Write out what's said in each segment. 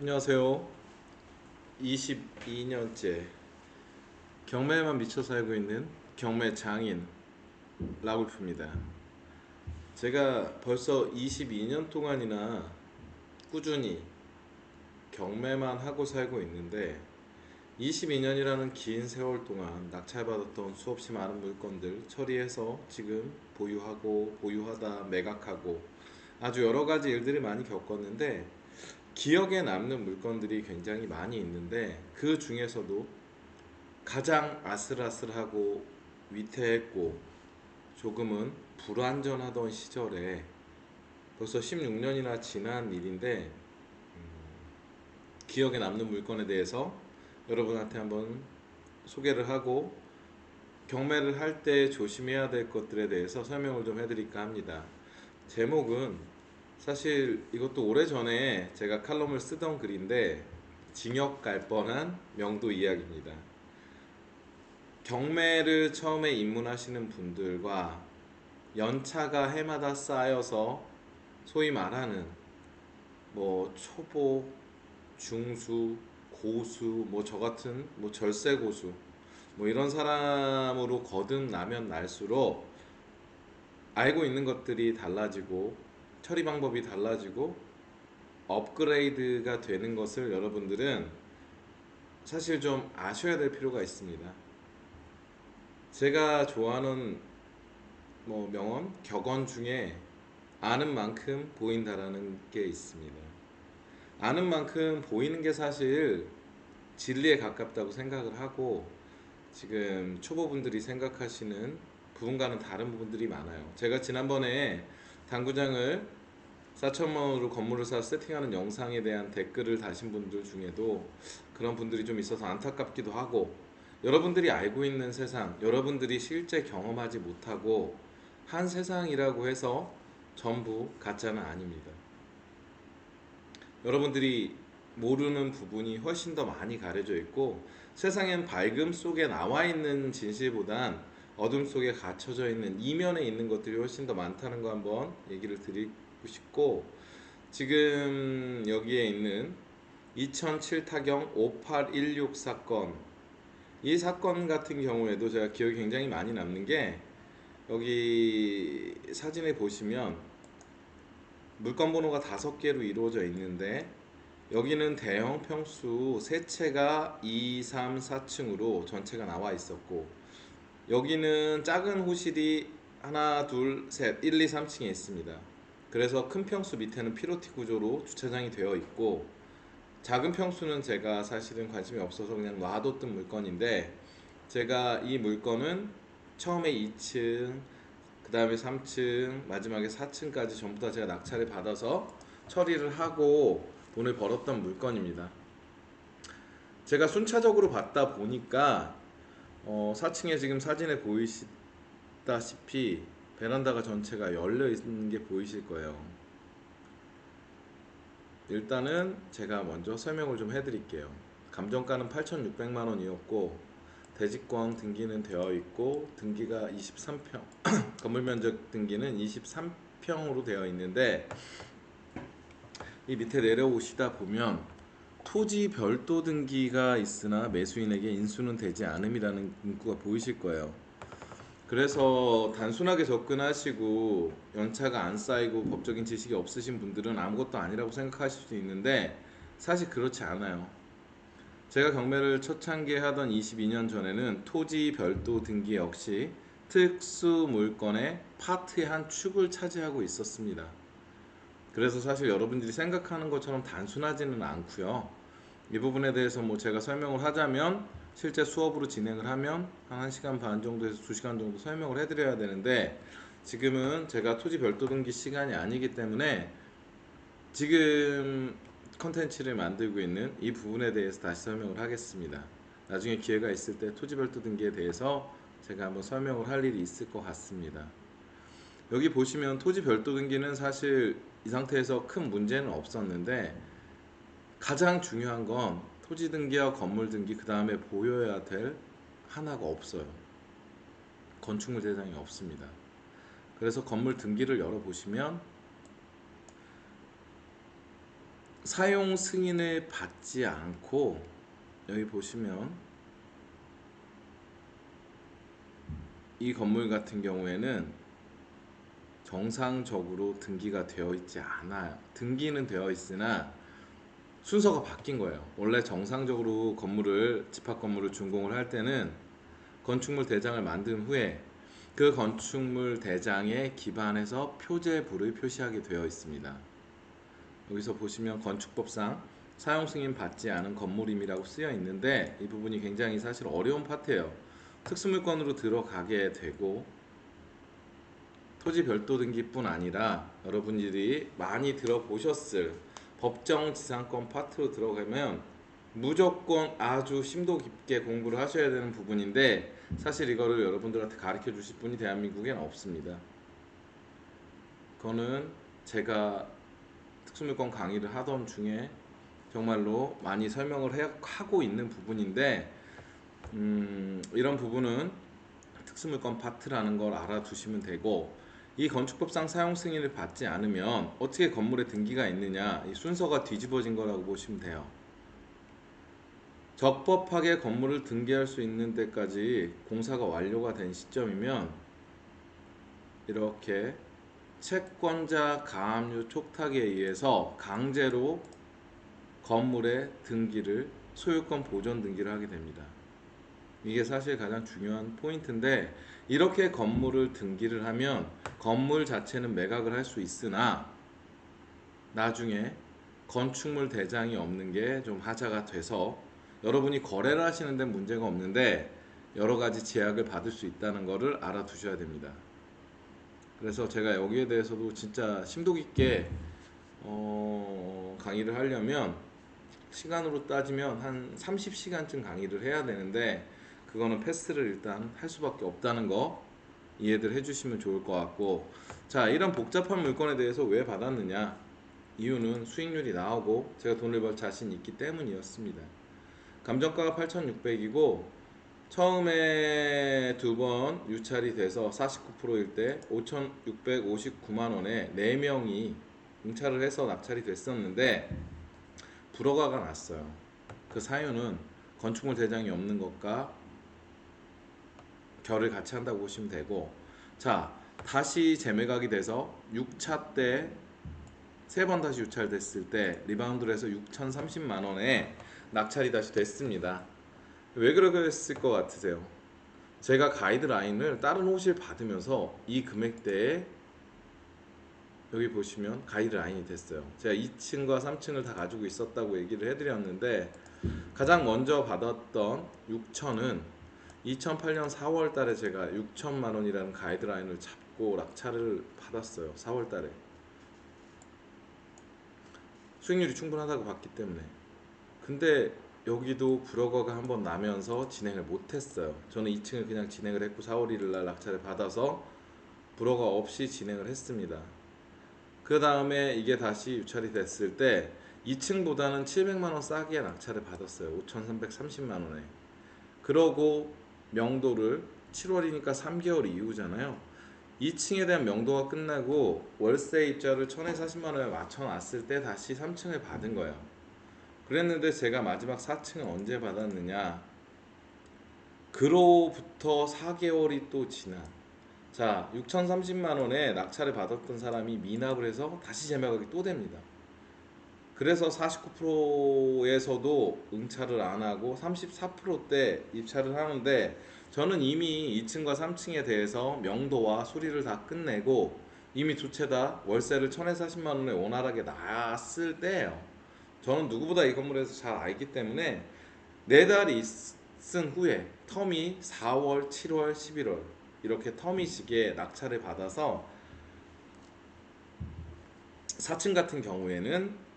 안녕하세요. 22년째 경매에만 미쳐 살고 있는 경매 장인 라울프입니다. 제가 벌써 22년 동안이나 꾸준히 경매만 하고 살고 있는데 22년이라는 긴 세월 동안 낙찰받았던 수없이 많은 물건들 처리해서 지금 보유하고 보유하다 매각하고 아주 여러 가지 일들이 많이 겪었는데 기억에 남는 물건들이 굉장히 많이 있는데 그 중에서도 가장 아슬아슬하고 위태했고 조금은 불완전하던 시절에 벌써 16년이나 지난 일인데 음, 기억에 남는 물건에 대해서 여러분한테 한번 소개를 하고 경매를 할 때 조심해야 될 것들에 대해서 설명을 좀 해드릴까 합니다. 제목은 사실 이것도 오래전에 제가 칼럼을 쓰던 글인데 징역 갈 뻔한 명도 이야기입니다. 경매를 처음에 입문하시는 분들과 연차가 해마다 쌓여서 소위 말하는 뭐 초보, 중수, 고수, 뭐 저 같은 뭐 절세 고수 뭐 이런 사람으로 거듭나면 날수록 알고 있는 것들이 달라지고 처리 방법이 달라지고 업그레이드가 되는 것을 여러분들은 사실 좀 아셔야 될 필요가 있습니다. 제가 좋아하는 뭐 명언, 격언 중에 아는 만큼 보인다라는 게 있습니다. 아는 만큼 보이는 게 사실 진리에 가깝다고 생각을 하고 지금 초보분들이 생각하시는 부분과는 다른 부분들이 많아요. 제가 지난번에 당구장을 4천만 원으로 건물을 사 세팅하는 영상에 대한 댓글을 다신 분들 중에도 그런 분들이 좀 있어서 안타깝기도 하고 여러분들이 알고 있는 세상, 여러분들이 실제 경험하지 못하고 한 세상이라고 해서 전부 가짜는 아닙니다. 여러분들이 모르는 부분이 훨씬 더 많이 가려져 있고 세상엔 밝음 속에 나와 있는 진실보단 어둠 속에 갇혀져 있는 이면에 있는 것들이 훨씬 더 많다는 거 한번 얘기를 드리고 싶고 지금 여기에 있는 2007 타경 5816 사건. 이 사건 같은 경우에도 제가 기억이 굉장히 많이 남는 게 여기 사진에 보시면 물건 번호가 다섯 개로 이루어져 있는데 여기는 대형 평수 세 채가 2, 3, 4층으로 전체가 나와 있었고 여기는 작은 호실이 하나, 둘, 셋, 1, 2, 3층에 있습니다. 그래서 큰 평수 밑에는 피로티 구조로 주차장이 되어 있고 작은 평수는 제가 사실은 관심이 없어서 그냥 놔뒀던 물건인데 제가 이 물건은 처음에 2층, 그 다음에 3층, 마지막에 4층까지 전부 다 제가 낙찰을 받아서 처리를 하고 돈을 벌었던 물건입니다. 제가 순차적으로 받다 보니까 어, 4층에 지금 사진에 보이시다시피 베란다가 전체가 열려 있는 게 보이실 거예요. 일단은 제가 먼저 설명을 좀 해드릴게요. 감정가는 8,600만 원이었고 대직권 등기는 되어 있고 등기가 23평 건물 면적 등기는 23평으로 되어 있는데 이 밑에 내려오시다 보면 토지 별도 등기가 있으나 매수인에게 인수는 되지 않음이라는 문구가 보이실 거예요. 그래서 단순하게 접근하시고 연차가 안 쌓이고 법적인 지식이 없으신 분들은 아무것도 아니라고 생각하실 수 있는데 사실 그렇지 않아요. 제가 경매를 초창기에 하던 22년 전에는 토지 별도 등기 역시 특수 물건의 파트의 한 축을 차지하고 있었습니다. 그래서 사실 여러분들이 생각하는 것처럼 단순하지는 않고요. 이 부분에 대해서 뭐 제가 설명을 하자면 실제 수업으로 진행을 하면 한 1시간 반 정도에서 2시간 정도 설명을 해드려야 되는데 지금은 제가 토지 별도 등기 시간이 아니기 때문에 지금 컨텐츠를 만들고 있는 이 부분에 대해서 다시 설명을 하겠습니다. 나중에 기회가 있을 때 토지 별도 등기에 대해서 제가 한번 설명을 할 일이 있을 것 같습니다. 여기 보시면 토지 별도 등기는 사실 이 상태에서 큰 문제는 없었는데 가장 중요한 건 토지 등기와 건물 등기 그 다음에 보여야 될 하나가 없어요. 건축물 대상이 없습니다. 그래서 건물 등기를 열어 보시면 사용 승인을 받지 않고 여기 보시면 이 건물 같은 경우에는 정상적으로 등기가 되어 있지 않아요. 등기는 되어 있으나 순서가 바뀐 거예요. 원래 정상적으로 건물을 집합 건물을 준공을 할 때는 건축물 대장을 만든 후에 그 건축물 대장에 기반해서 표제부를 표시하게 되어 있습니다. 여기서 보시면 건축법상 사용 승인 받지 않은 건물임이라고 쓰여 있는데 이 부분이 굉장히 사실 어려운 파트예요. 특수물건으로 들어가게 되고 토지 별도 등기뿐 아니라 여러분들이 많이 들어보셨을 법정 지상권 파트로 들어가면 무조건 아주 심도 깊게 공부를 하셔야 되는 부분인데 사실 이거를 여러분들한테 가르쳐 주실 분이 대한민국엔 없습니다. 그거는 제가 특수물권 강의를 하던 중에 정말로 많이 설명을 해- 하고 있는 부분인데 음, 이런 부분은 특수물권 파트라는 걸 알아두시면 되고 이 건축법상 사용 승인을 받지 않으면 어떻게 건물에 등기가 있느냐 이 순서가 뒤집어진 거라고 보시면 돼요. 적법하게 건물을 등기할 수 있는 데까지 공사가 완료가 된 시점이면 이렇게 채권자 가압류 촉탁에 의해서 강제로 건물의 등기를 소유권 보존 등기를 하게 됩니다. 이게 사실 가장 중요한 포인트인데 이렇게 건물을 등기를 하면 건물 자체는 매각을 할 수 있으나 나중에 건축물 대장이 없는 게 좀 하자가 돼서 여러분이 거래를 하시는 데 문제가 없는데 여러 가지 제약을 받을 수 있다는 것을 알아두셔야 됩니다. 그래서 제가 여기에 대해서도 진짜 심도 깊게 어, 강의를 하려면 시간으로 따지면 한 30시간쯤 강의를 해야 되는데 그거는 패스를 일단 할 수밖에 없다는 거 이해들 해주시면 좋을 것 같고. 자 이런 복잡한 물건에 대해서 왜 받았느냐? 이유는 수익률이 나오고 제가 돈을 벌 자신 있기 때문이었습니다. 감정가가 8,600이고 처음에 두 번 유찰이 돼서 49%일 때 5,659만 원에 4명이 응찰을 해서 낙찰이 됐었는데 불허가가 났어요. 그 사유는 건축물 대장이 없는 것과 결을 같이 한다고 보시면 되고 자 다시 재매각이 돼서 6차 때 세 번 다시 유찰됐을 때 리바운드를 해서 6,030만 원에 낙찰이 다시 됐습니다. 왜 했을 것 같으세요? 제가 가이드라인을 다른 호실 받으면서 이 금액대에 여기 보시면 가이드라인이 됐어요. 제가 2층과 3층을 다 가지고 있었다고 얘기를 해드렸는데 가장 먼저 받았던 6천은 2008년 4월 달에 제가 6천만 원이라는 가이드라인을 잡고 낙찰을 받았어요. 4월 달에. 수익률이 충분하다고 봤기 때문에. 근데 여기도 불허가가 한번 나면서 진행을 못했어요. 저는 2층을 그냥 진행을 했고 4월 1일 날 낙찰을 받아서 불허가 없이 진행을 했습니다. 그 다음에 이게 다시 유찰이 됐을 때 2층보다는 700만 원 싸게 낙찰을 받았어요. 5,330만 원에. 그러고 명도를 7월이니까 3개월 이후잖아요. 2층에 대한 명도가 끝나고 월세 입자를 1,040만 원에 맞춰 놨을 때 다시 3층을 받은 거예요. 그랬는데 제가 마지막 4층을 언제 받았느냐? 그로부터 4개월이 또 지난. 자, 6,030만 원에 낙찰을 받았던 사람이 미납을 해서 다시 재매각이 또 됩니다. 그래서 49%에서도 응찰을 안 하고 34%대 입찰을 하는데 저는 이미 2층과 3층에 대해서 명도와 수리를 다 끝내고 이미 두 채 다 월세를 1,040만 원에 원활하게 놨을 때예요. 저는 누구보다 이 건물에서 잘 알기 때문에 네 달이 있은 후에 텀이 4월, 7월, 11월 이렇게 텀이시기에 낙찰을 받아서 4층 같은 경우에는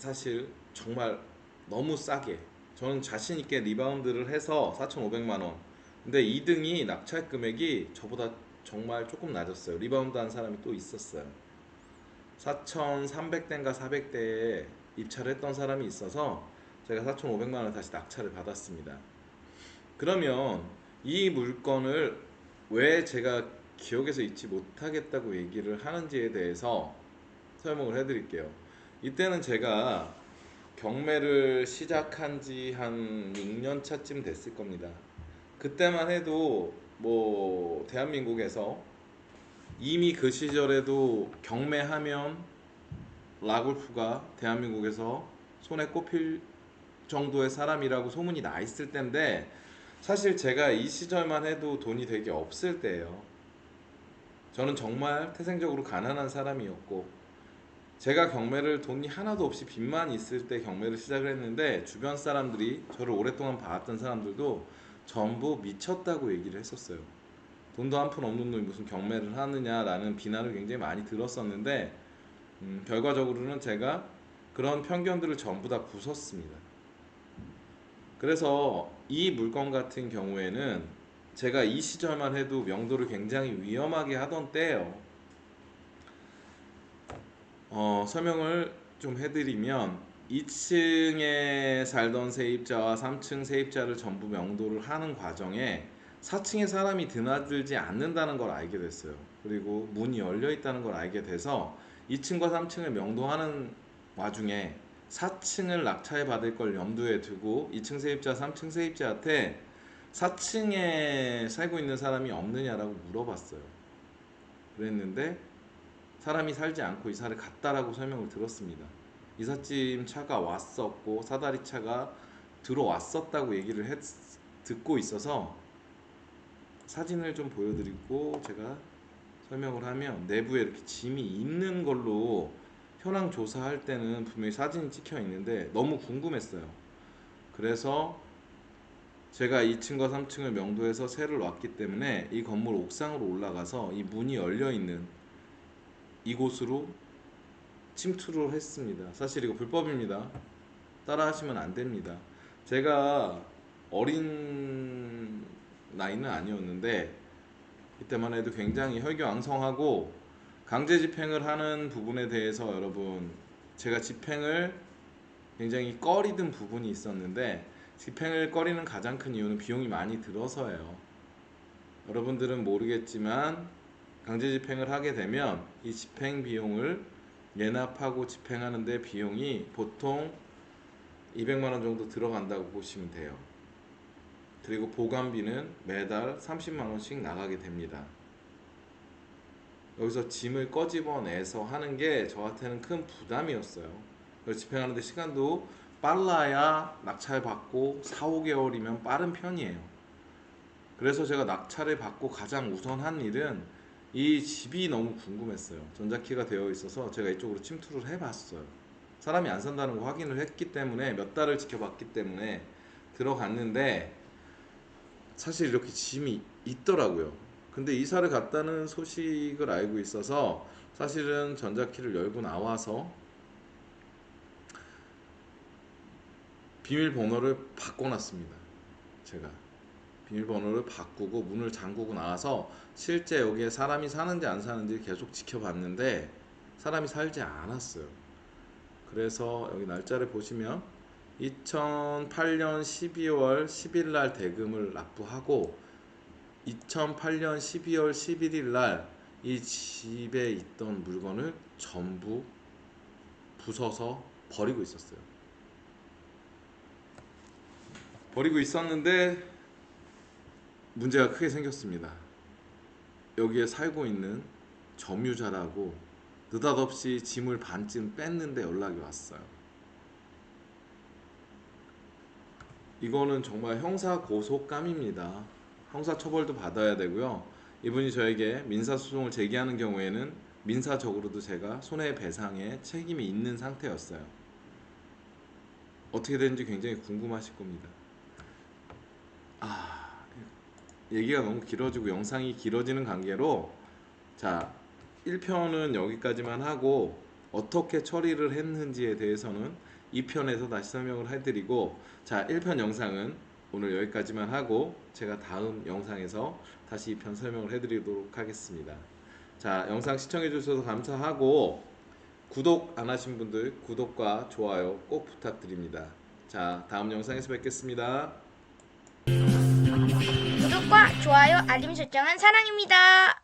사실 정말 너무 싸게 저는 자신 있게 리바운드를 해서 4,500만 원. 근데 2등이 낙찰 금액이 저보다 정말 조금 낮았어요. 리바운드 한 사람이 또 있었어요. 4,300대인가 400대에 입찰을 했던 사람이 있어서 제가 4,500만 원 다시 낙찰을 받았습니다. 그러면 이 물건을 왜 제가 기억에서 잊지 못하겠다고 얘기를 하는지에 대해서 설명을 해드릴게요. 이때는 제가 경매를 시작한 지 한 6년 차쯤 됐을 겁니다. 그때만 해도 뭐 대한민국에서 이미 그 시절에도 경매하면 라골프가 대한민국에서 손에 꼽힐 정도의 사람이라고 소문이 나 있을 때인데 사실 제가 이 시절만 해도 돈이 되게 없을 때예요. 저는 정말 태생적으로 가난한 사람이었고 제가 경매를 돈이 하나도 없이 빚만 있을 때 경매를 시작을 했는데 주변 사람들이 저를 오랫동안 봐왔던 사람들도 전부 미쳤다고 얘기를 했었어요. 돈도 한 푼 없는 놈이 무슨 경매를 하느냐라는 비난을 굉장히 많이 들었었는데 음, 결과적으로는 제가 그런 편견들을 전부 다 부쉈습니다. 그래서 이 물건 같은 경우에는 제가 이 시절만 해도 명도를 굉장히 위험하게 하던 때예요. 어, 설명을 좀 해드리면 2층에 살던 세입자와 3층 세입자를 전부 명도를 하는 과정에 4층에 사람이 드나들지 않는다는 걸 알게 됐어요. 그리고 문이 열려 있다는 걸 알게 돼서 2층과 3층을 명도하는 와중에 4층을 낙찰 받을 걸 염두에 두고 2층 세입자, 3층 세입자한테 4층에 살고 있는 사람이 없느냐라고 물어봤어요. 그랬는데 사람이 살지 않고 이사를 갔다라고 설명을 들었습니다. 이삿짐 차가 왔었고 사다리 차가 들어왔었다고 얘기를 했, 듣고 있어서 사진을 좀 보여드리고 제가 설명을 하면 내부에 이렇게 짐이 있는 걸로 현황 조사할 때는 분명히 사진이 찍혀 있는데 너무 궁금했어요. 그래서 제가 2층과 3층을 명도해서 세를 놨기 때문에 이 건물 옥상으로 올라가서 이 문이 열려 있는 이곳으로 침투를 했습니다. 사실 이거 불법입니다. 따라하시면 안 됩니다. 제가 어린 나이는 아니었는데 이때만 해도 굉장히 혈기왕성하고 강제 집행을 하는 부분에 대해서 여러분 제가 집행을 굉장히 꺼리던 부분이 있었는데 집행을 꺼리는 가장 큰 이유는 비용이 많이 들어서예요. 여러분들은 모르겠지만 강제 집행을 하게 되면 이 집행 비용을 예납하고 집행하는 데 비용이 보통 200만 원 정도 들어간다고 보시면 돼요. 그리고 보관비는 매달 30만 원씩 나가게 됩니다. 여기서 짐을 꺼집어내서 하는 게 저한테는 큰 부담이었어요. 그래서 집행하는데 시간도 빨라야 낙찰 받고 4, 5개월이면 빠른 편이에요. 그래서 제가 낙찰을 받고 가장 우선한 일은 이 집이 너무 궁금했어요. 전자키가 되어 있어서 제가 이쪽으로 침투를 해봤어요. 사람이 안 산다는 거 확인을 했기 때문에 몇 달을 지켜봤기 때문에 들어갔는데 사실 이렇게 짐이 있더라고요. 근데 이사를 갔다는 소식을 알고 있어서 사실은 전자키를 열고 나와서 비밀번호를 바꿔놨습니다. 제가 비밀번호를 바꾸고 문을 잠그고 나와서 실제 여기에 사람이 사는지 안 사는지 계속 지켜봤는데 사람이 살지 않았어요. 그래서 여기 날짜를 보시면 2008년 12월 10일 날 대금을 납부하고 2008년 12월 11일 날 이 집에 있던 물건을 전부 부숴서 버리고 있었어요. 버리고 있었는데 문제가 크게 생겼습니다. 여기에 살고 있는 점유자라고 느닷없이 짐을 반쯤 뺐는데 연락이 왔어요. 이거는 정말 형사 고속감입니다. 형사 처벌도 받아야 되고요. 이분이 저에게 민사 소송을 제기하는 경우에는 민사적으로도 제가 손해배상에 책임이 있는 상태였어요. 어떻게 되는지 굉장히 궁금하실 겁니다. 아, 얘기가 너무 길어지고 영상이 길어지는 관계로 자, 1편은 여기까지만 하고 어떻게 처리를 했는지에 대해서는 2편에서 다시 설명을 해드리고 자 1편 영상은 오늘 여기까지만 하고 제가 다음 영상에서 다시 2편 설명을 해드리도록 하겠습니다. 자 영상 시청해 주셔서 감사하고 구독 안 하신 분들 구독과 좋아요 꼭 부탁드립니다. 자 다음 영상에서 뵙겠습니다. 구독과 좋아요, 알림 설정은 사랑입니다.